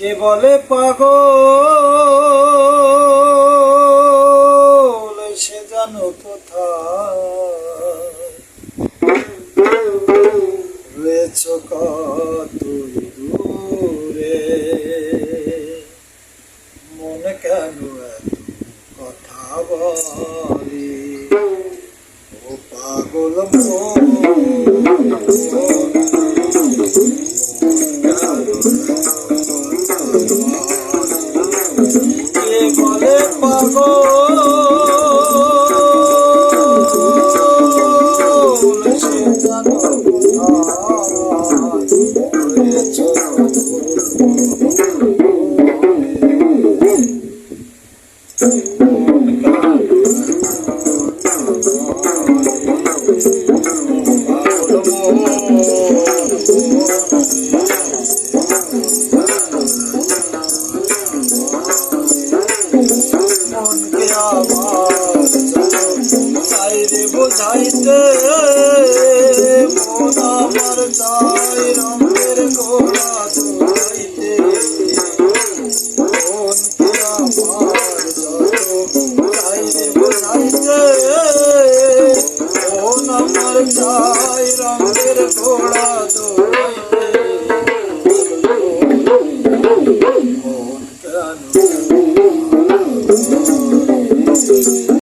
কে বলে পাগল, সে জানো কোথায়? রয়েছ কতই দূরে? মন কেন এত কথা বলি? ও পাগল মন বলে পাগল। সে জানো কোথায় তাই রে বোঝাইতে মন আমার তাই রঙের গোড়া ধরাইতে। মন পুরা আমার তাই রে রঙের গোড়া